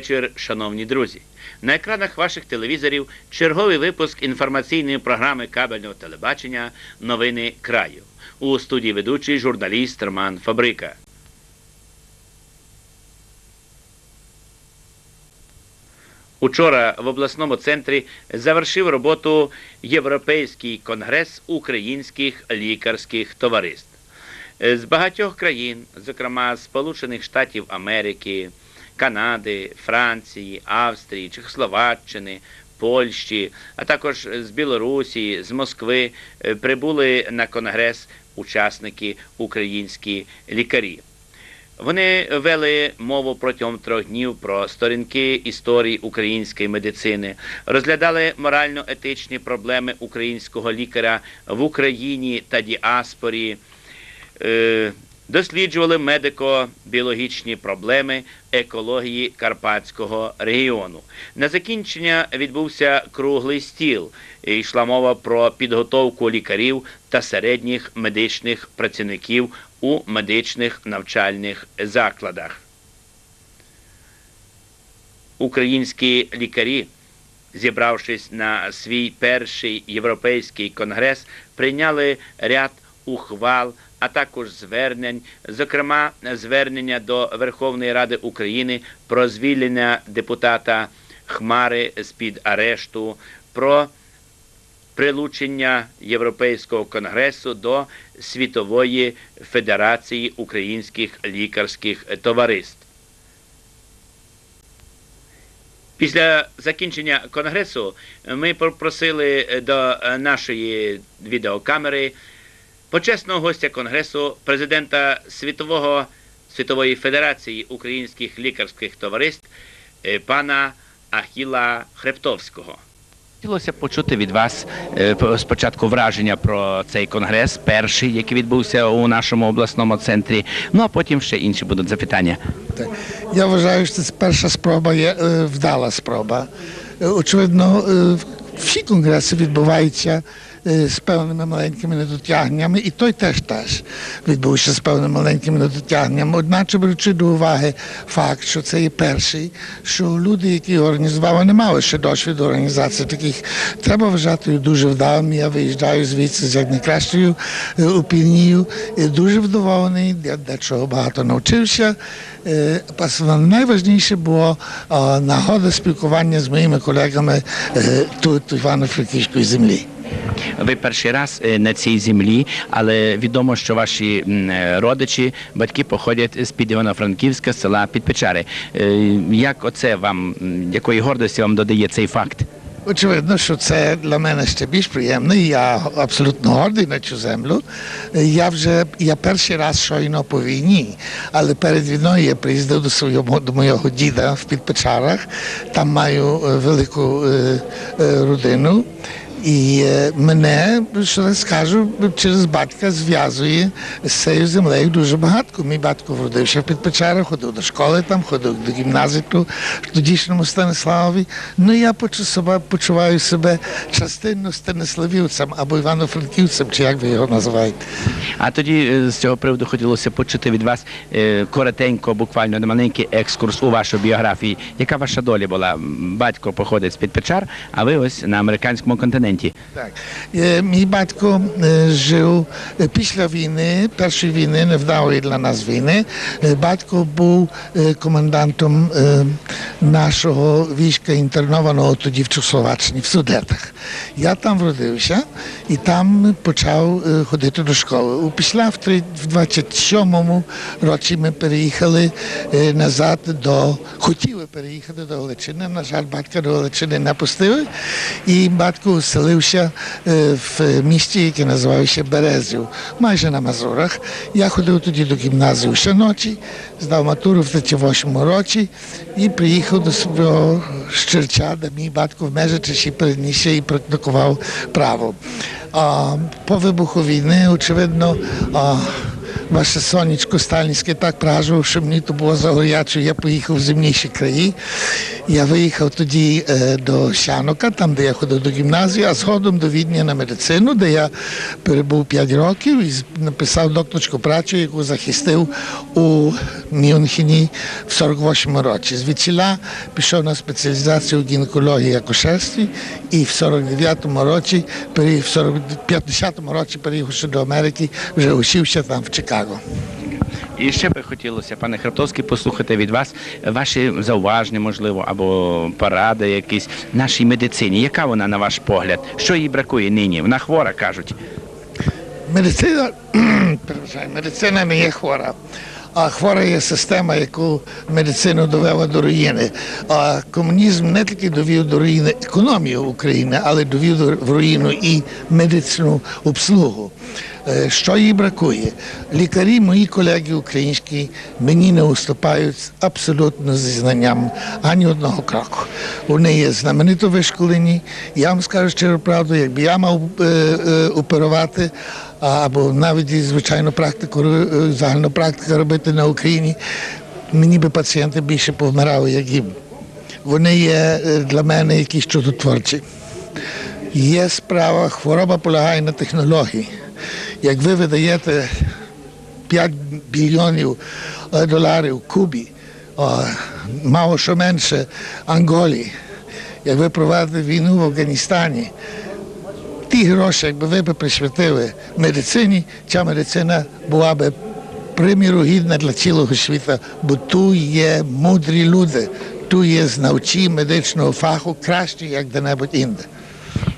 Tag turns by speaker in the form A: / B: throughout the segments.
A: Вечір, шановні друзі. На екранах ваших телевізорів черговий випуск інформаційної програми кабельного телебачення Новини краю. У студії ведучий журналіст Роман Фабрика. Учора в обласному центрі завершив роботу Європейський конгрес українських лікарських товариств. З багатьох країн, зокрема Сполучених Штатів Америки, Канади, Франції, Австрії, Чехословаччини, Польщі, а також з Білорусі, з Москви е, прибули на конгрес учасники українські лікарі. Вони вели мову протягом трьох днів про сторінки історії української медицини, розглядали морально-етичні проблеми українського лікаря в Україні та діаспорі, е, досліджували медико-біологічні проблеми екології Карпатського регіону. На закінчення відбувся круглий стіл. І Йшла мова про підготовку лікарів та середніх медичних працівників у медичних навчальних закладах. Українські лікарі, зібравшись на свій перший європейський конгрес, прийняли ряд ухвал, а також звернень, зокрема звернення до Верховної Ради України про звільнення депутата Хмари з-під арешту, про прилучення Європейського конгресу до Світової Федерації українських лікарських товариств. Після закінчення конгресу ми попросили до нашої відеокамери почесного гостя конгресу, президента Світового Світової Федерації українських лікарських товариств е, пана Ахіла Хребтовського. Хотілося почути від вас е, спочатку враження про цей конгрес, перший, який відбувся у нашому обласному центрі. Ну а потім ще інші будуть запитання.
B: Я вважаю, що це перша спроба є е, вдала спроба. Очевидно, всі конгреси відбуваються з певними маленькими недотягненнями, і той теж теж відбувся з певними маленькими недотягненнями. Одначе беручи до уваги факт, що це є перший, що люди, які організували, не мали ще досвіду організації таких, треба вважати дуже вдалим. Я виїжджаю звідси з як найкращою е, опінією. І дуже вдоволений, я дечого багато навчився. Е, Найважніше було нагода спілкування з моїми колегами е, тут, Івано-Франківської землі.
A: Ви перший раз е, на цій землі, але відомо, що ваші е, родичі, батьки походять з під Івано-Франківська села Підпечари. Е, Як оце вам, якої гордості вам додає цей факт?
B: Очевидно, що це для мене ще більш приємно. Я абсолютно гордий на цю землю. Я вже я перший раз щойно по війні, але перед війною я приїздив до свого до мого діда в Підпечарах. Там маю велику е, е, родину. І е, мене, що я скажу, через батька зв'язує з цією землею дуже багато. Мій батько вродився в Підпечарах, ходив до школи там, ходив до гімназії в тодішньому Станиславові. Ну я почуваю себе частинно станиславівцем або івано-франківцем, чи як ви його називаєте.
A: А тоді е, з цього приводу хотілося почути від вас е, коротенько, буквально маленький екскурс у вашу біографію. Яка ваша доля була? Батько походить з Підпечар, а ви ось на американському континенті.
B: Е, Мій батько е, жив е, після війни, першої війни, для нас війни. Е, Батько був е, комендантом е, нашого війська інтернованого тоді в Чехословаччині, в Судетах. Я там вродився і там почав ходити до школи. Після в три- 27-му році ми переїхали назад до хотіли переїхати до Галичини. На жаль, батька до Галичини не пустили. І батько оселився е, в місті, яке називається Березів, майже на Мазурах. Я ходив тоді до гімназії щоночі, здав матуру в 38-му році і приїхав до свого Щерча, де мій батько в Межичі передніше і практикував право. А, по вибуху війни, очевидно, а, Ваше сонечко сталінське так пражував, що мені то було загоряче, я поїхав в земніші краї. Я виїхав тоді е, до Сянока, там, де я ходив до гімназії, а згодом до Відня на медицину, де я перебув 5 років і написав докторську працю, яку захистив у Мюнхені в 48-му році. Звідсіля пішов на спеціалізацію в гінекології акушерстві і в 49-му році, в 40 50-му році переїхавши до Америки, вже учився там в Чикаго.
A: І ще би хотілося, пане Храптовський, послухати від вас ваші зауваження, можливо, або поради якісь нашій медицині. Яка вона, на ваш погляд? Що їй бракує нині? Вона хвора, кажуть.
B: Медицина, медицина не є хвора. А хвора є система, яку медицину довела до руїни. А комунізм не тільки довів до руїни економію України, але довів до руїну і медичну обслугу. Е, Що їй бракує? Лікарі, мої колеги українські, мені не уступають абсолютно зі знанням ані одного кроку. Вони є знаменито вишколені. Я вам скажу щиро правду, якби я мав е, е, оперувати або навіть звичайну практику, е, загальну практику робити на Україні, мені би пацієнти більше повмирали, як їм. Вони є е, для мене якісь чудотворці. Є справа, хвороба полягає на технології. Як ви видаєте 5 мільйонів е, доларів Кубі, мало що менше Анголі, як ви проводите війну в Афганістані, ті гроші, якби ви б присвятили медицині, ця медицина була б приміру гідна для цілого світу, бо тут є мудрі люди, тут є знавці медичного фаху кращі, як де-небудь інде.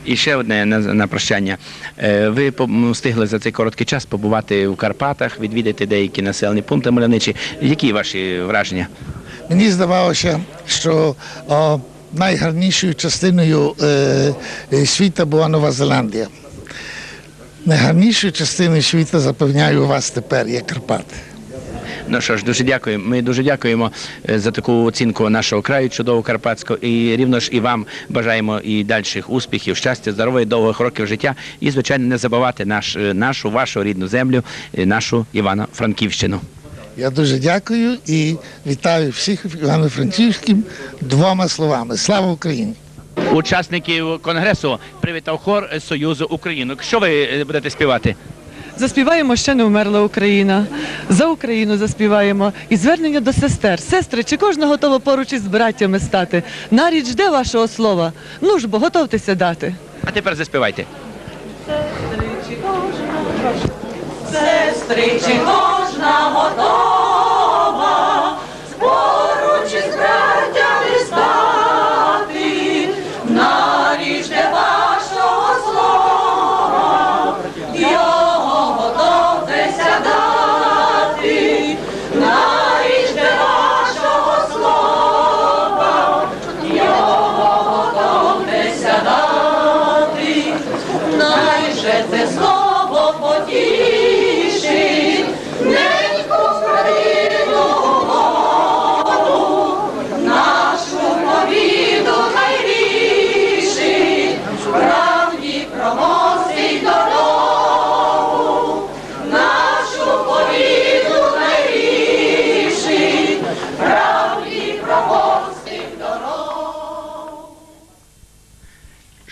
A: І ще одне на, на прощання. Е, Ви встигли за цей короткий час побувати в Карпатах, відвідати деякі населені пункти мальовничі. Які ваші враження?
B: Мені здавалося, що о, найгарнішою частиною е, е, світу була Нова Зеландія. Найгарнішою частиною світу запевняю вас тепер є Карпати.
A: Ну що ж, дуже дякую. Ми дуже дякуємо е, за таку оцінку нашого краю, чудового карпатського. І рівно ж і вам бажаємо і дальших успіхів, щастя, здоров'я, довгих років життя. І, звичайно, не забувати наш, нашу, вашу рідну землю, нашу Івано-Франківщину.
B: Я дуже дякую і вітаю всіх Івано-Франківським двома словами. Слава Україні!
A: Учасників конгресу привітав хор Союзу Українок. Що ви е, будете співати?
C: Заспіваємо ще не вмерла Україна. За Україну заспіваємо. І звернення до сестер. Сестри, чи кожна готова поруч із братями стати? На річ де вашого слова? Ну ж бо готовтеся дати.
A: А тепер заспівайте.
C: Сестри, чи кожна готова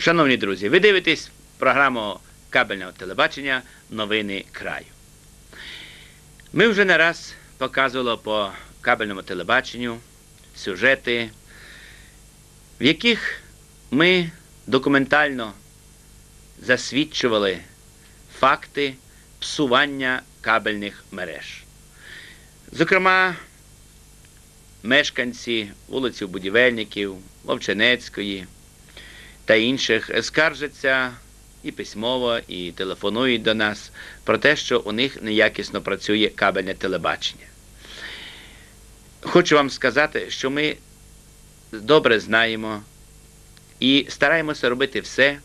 A: Шановні друзі, ви дивитесь програму кабельного телебачення Новини краю. Ми вже не раз показували по кабельному телебаченню сюжети, в яких ми документально засвідчували факти псування кабельних мереж. Зокрема, мешканці вулиці Будівельників, Вовченецької, та інших скаржаться і письмово, і телефонують до нас про те, що у них неякісно працює кабельне телебачення. Хочу вам сказати, що ми добре знаємо і стараємося робити все,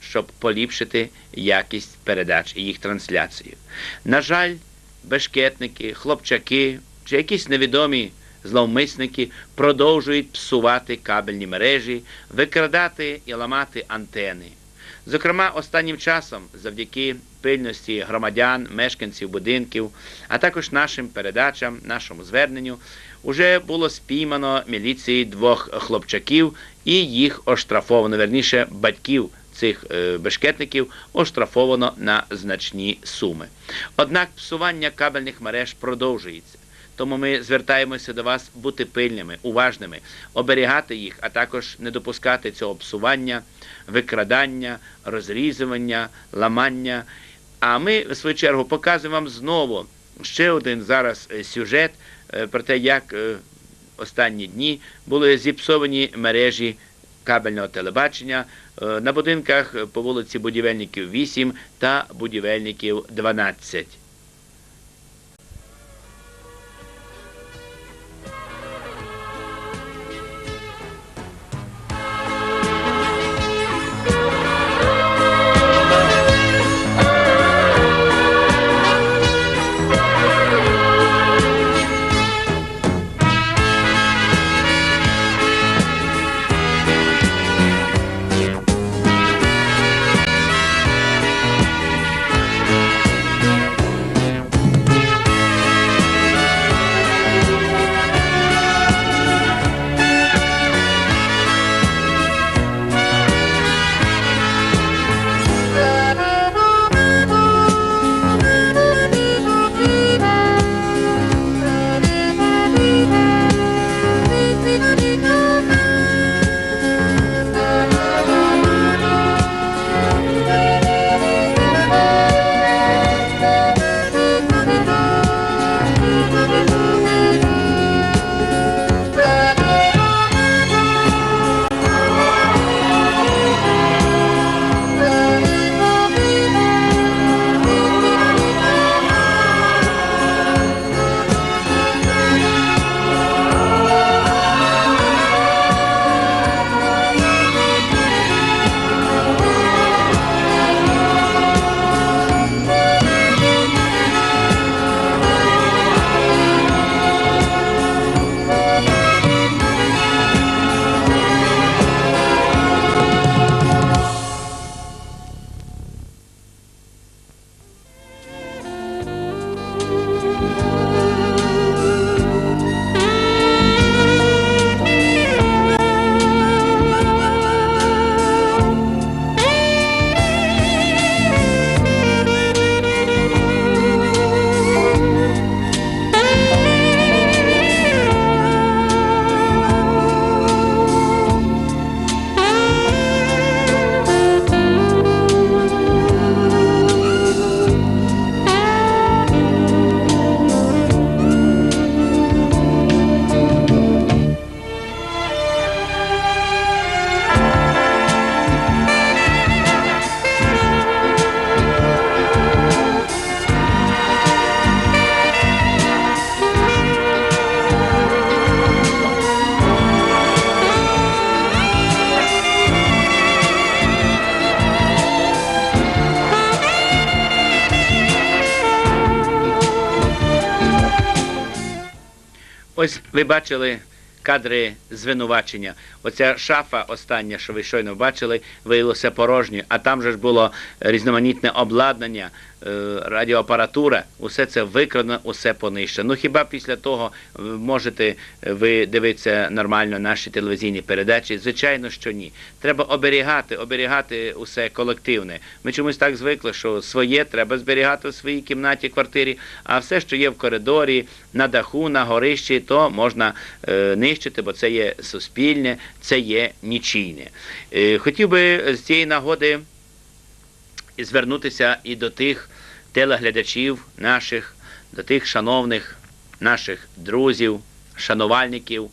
A: щоб поліпшити якість передач і їх трансляцію. На жаль, бешкетники, хлопчаки чи якісь невідомі зловмисники продовжують псувати кабельні мережі, викрадати і ламати антени. Зокрема, останнім часом, завдяки пильності громадян, мешканців будинків, а також нашим передачам, нашому зверненню, уже було спіймано міліції двох хлопчаків і їх оштрафовано, верніше батьків цих е, бешкетників оштрафовано на значні суми. Однак псування кабельних мереж продовжується. Тому ми звертаємося до вас бути пильними, уважними, оберігати їх, а також не допускати цього псування, викрадання, розрізування, ламання. А ми, в свою чергу, показуємо вам знову ще один зараз е, сюжет е, про те, як е, останні дні були зіпсовані мережі кабельного телебачення на будинках по вулиці Будівельників 8 та Будівельників 12. Ось ви бачили кадри звинувачення. Оця шафа остання, що ви щойно бачили, виявилося порожньою, а там же ж було різноманітне обладнання, е, радіоапаратура, усе це викрадено, усе понищено. Ну хіба після того е, можете ви дивитися нормально наші телевізійні передачі? Звичайно, що ні. Треба оберігати, оберігати усе колективне. Ми чомусь так звикли, що своє треба зберігати в своїй кімнаті, квартирі, а все, що є в коридорі, на даху, на горищі, то можна е, нищити, бо це є суспільне, це є нічийне. Е, хотів би з цієї нагоди звернутися і до тих телеглядачів наших, до тих шановних наших друзів, шанувальників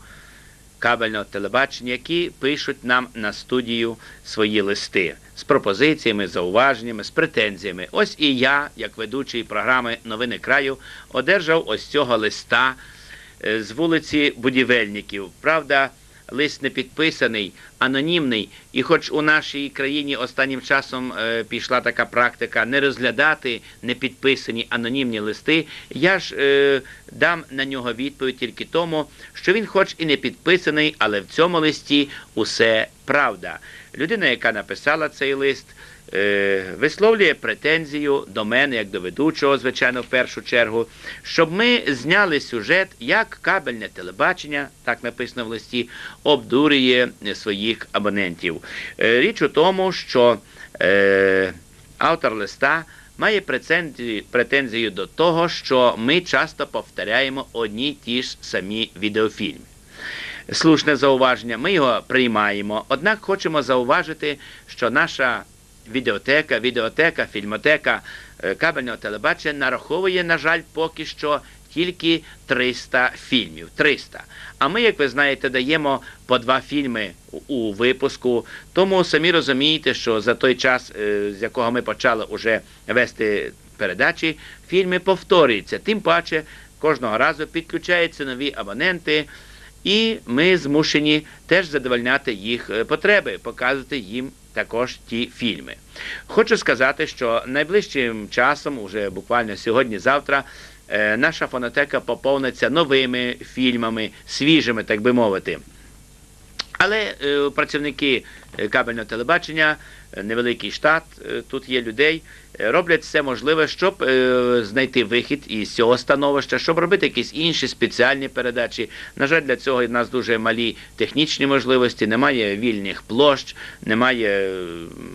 A: кабельного телебачення, які пишуть нам на студію свої листи з пропозиціями, зауваженнями, з претензіями. Ось і я, як ведучий програми Новини краю, одержав ось цього листа з вулиці Будівельників. Правда, лист не підписаний, анонімний. І хоч у нашій країні останнім часом е, пішла така практика не розглядати непідписані анонімні листи, я ж е, дам на нього відповідь тільки тому, що він, хоч і не підписаний, але в цьому листі усе правда. Людина, яка написала цей лист, е, висловлює претензію до мене, як до ведучого, звичайно, в першу чергу, щоб ми зняли сюжет, як кабельне телебачення, так написано в листі, обдурює своїх абонентів. Е, річ у тому, що е, автор листа має претензію, претензію до того, що ми часто повторяємо одні ті ж самі відеофільми. Слушне зауваження, ми його приймаємо, однак хочемо зауважити, що наша відеотека, відеотека, фільмотека е, кабельного телебачення нараховує, на жаль, поки що тільки 300 фільмів. 300. А ми, як ви знаєте, даємо по два фільми у- випуску. Тому самі розумієте, що за той час, е, з якого ми почали уже вести передачі, фільми повторюються. Тим паче кожного разу підключаються нові абоненти. І ми змушені теж задовольняти їх е, потреби, показувати їм також ті фільми. Хочу сказати, що найближчим часом, уже буквально сьогодні-завтра, е, наша фонотека поповниться новими фільмами, свіжими, так би мовити. Але е, працівники е, кабельного телебачення, е, невеликий штат, тут є людей, роблять все можливе, щоб знайти вихід із цього становища, щоб робити якісь інші спеціальні передачі. На жаль, для цього в нас дуже малі технічні можливості, немає вільних площ, немає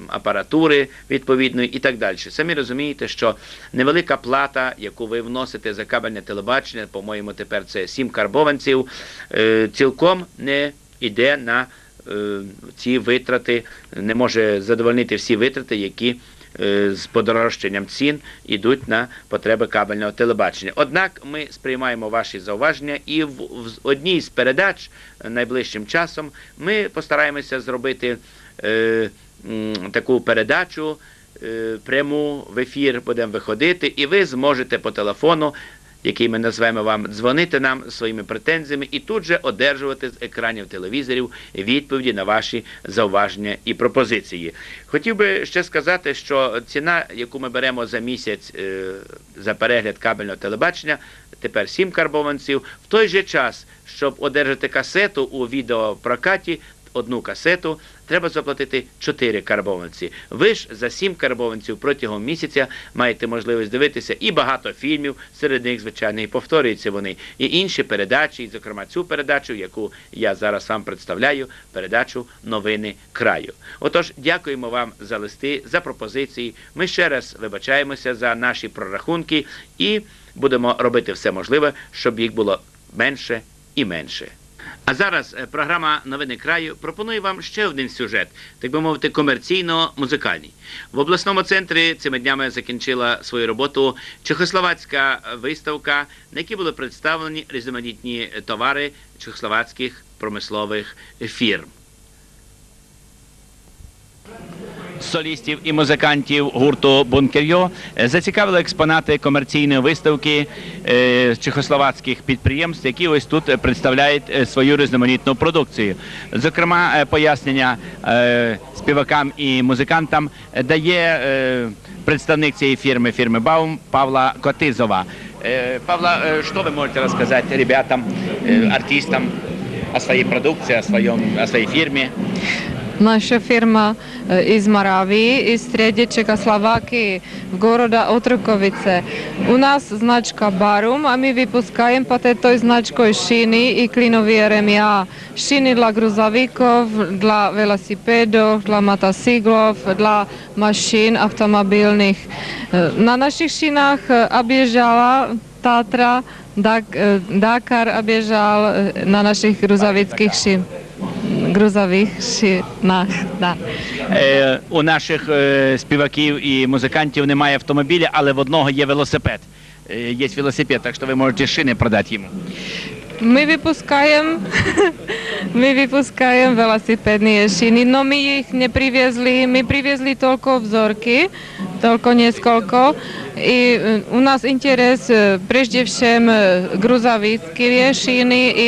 A: апаратури відповідної і так далі. Самі розумієте, що невелика плата, яку ви вносите за кабельне телебачення, по-моєму, тепер це 7 карбованців, цілком не йде на е, ці витрати, не може задовольнити всі витрати, які е, з подорожчанням цін йдуть на потреби кабельного телебачення. Однак ми сприймаємо ваші зауваження, і в, одній з передач найближчим часом ми постараємося зробити е, таку передачу. е, Пряму в ефір будемо виходити, і ви зможете по телефону який ми назвемо вам, дзвонити нам своїми претензіями і тут же одержувати з екранів телевізорів відповіді на ваші зауваження і пропозиції. Хотів би ще сказати, що ціна, яку ми беремо за місяць е, за перегляд кабельного телебачення, тепер 7 карбованців, в той же час, щоб одержати касету у відеопрокаті, одну касету, треба заплатити 4 карбованці. Ви ж за 7 карбованців протягом місяця маєте можливість дивитися і багато фільмів, серед них, звичайно, і повторюються вони, і інші передачі, і, зокрема, цю передачу, яку я зараз вам представляю, передачу Новини краю. Отож, дякуємо вам за листи, за пропозиції. Ми ще раз вибачаємося за наші прорахунки і будемо робити все можливе, щоб їх було менше і менше. А зараз е, програма Новини краю пропонує вам ще один сюжет, так би мовити, комерційно-музикальний. В обласному центрі цими днями закінчила свою роботу чехословацька виставка, на якій були представлені різноманітні товари чехословацьких промислових фірм. Солістів і музикантів гурту Бункер'йо зацікавили експонати комерційної виставки е, чехословацьких підприємств, які ось тут представляють е, свою різноманітну продукцію. Зокрема, е, пояснення співакам і музикантам дає представник цієї фірми, фірми Баум Павла Котизова. Павла, що ви можете розказати ребятам, артистам о своей продукции, о, своем, о?
D: Наша фирма из Моравии, из среди Чехословакии, в города Отроковице. У нас значка Барум, а мы выпускаем под этой значкой шины и клиновые ремня. Шины для грузовиков, для велосипедов, для мотоциклов, для машин автомобильных. Na našich šinách oběžala Tátra, Dakar a běžal na našich ruzavických šin. Грузових шинах. Да.
A: Е, у наших е, співаків і музикантів немає автомобіля, але в одного є велосипед. Е, є велосипед, так що ви можете шини продати йому.
D: My vypuskajem, my vypuskajem velosipedné šiny, no my ich nepriviezli, my priviezli toľko vzorky, toľko nieskoľko. I e, u nás interes e, prežde všem e, gruzavické šiny i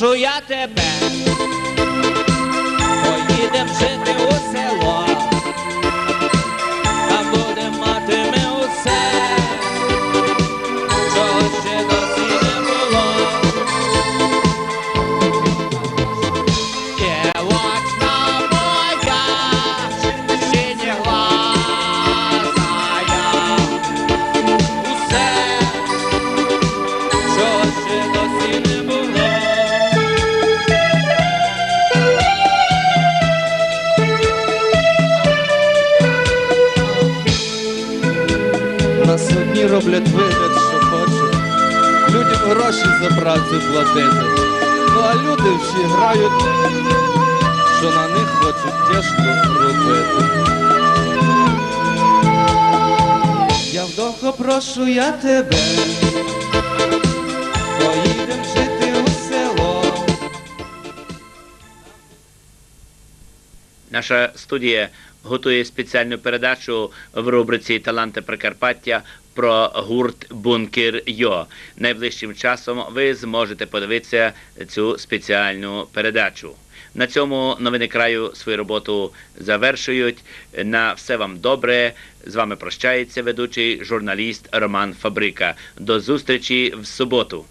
E: вдохо хочуть тяжко. Я вдохо прошу я тебе, поїдем жити у село.
A: Наша студія готує спеціальну передачу в рубриці Таланти Прикарпаття про гурт Бункер Йо. Найближчим часом ви зможете подивитися цю спеціальну передачу. На цьому новини краю свою роботу завершують. На все вам добре. З вами прощається ведучий журналіст Роман Фабрика. До зустрічі в суботу.